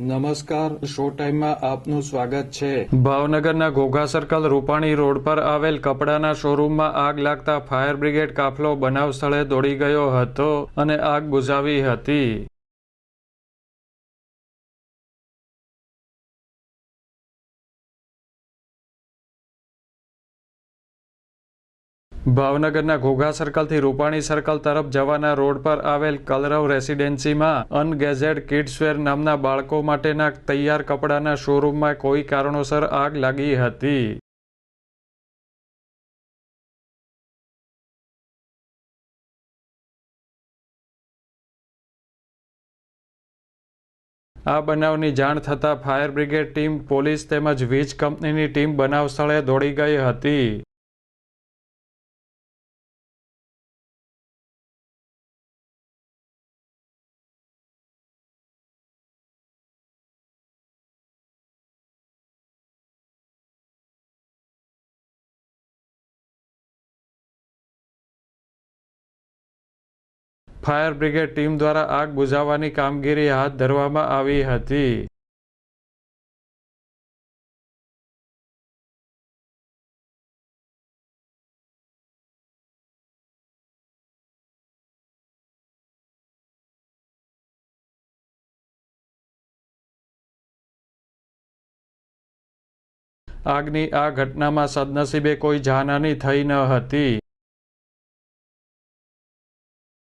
નમસ્કાર, શો ટાઈમમાં આપનું સ્વાગત છે. ભાવનગરના ઘોઘા સર્કલ રૂપાણી રોડ પર આવેલ કપડાના શોરૂમમાં આગ લાગતા ફાયર બ્રિગેડ કાફલો બનાવ સ્થળે દોડી ગયો હતો અને આગ બુઝાવી હતી. ભાવનગરના ઘોઘા સર્કલથી રૂપાણી સર્કલ તરફ જવાના રોડ પર આવેલ કલરવ રેસિડેન્સીમાં અનગેઝેડ કિડ્સવેર નામના બાળકો માટેના તૈયાર કપડાના શોરૂમમાં કોઈ કારણોસર આગ લાગી હતી. આ બનાવની જાણ થતાં ફાયર બ્રિગેડ ટીમ, પોલીસ તેમજ વીજ કંપનીની ટીમ બનાવ સ્થળે દોડી ગઈ હતી. ફાયર બ્રિગેડ ટીમ દ્વારા આગ બુઝાવવાની કામગીરી હાથ ધરવામાં આવી હતી. આગની આ ઘટનામાં સદનસીબે કોઈ જાનહાની થઈ ન હતી.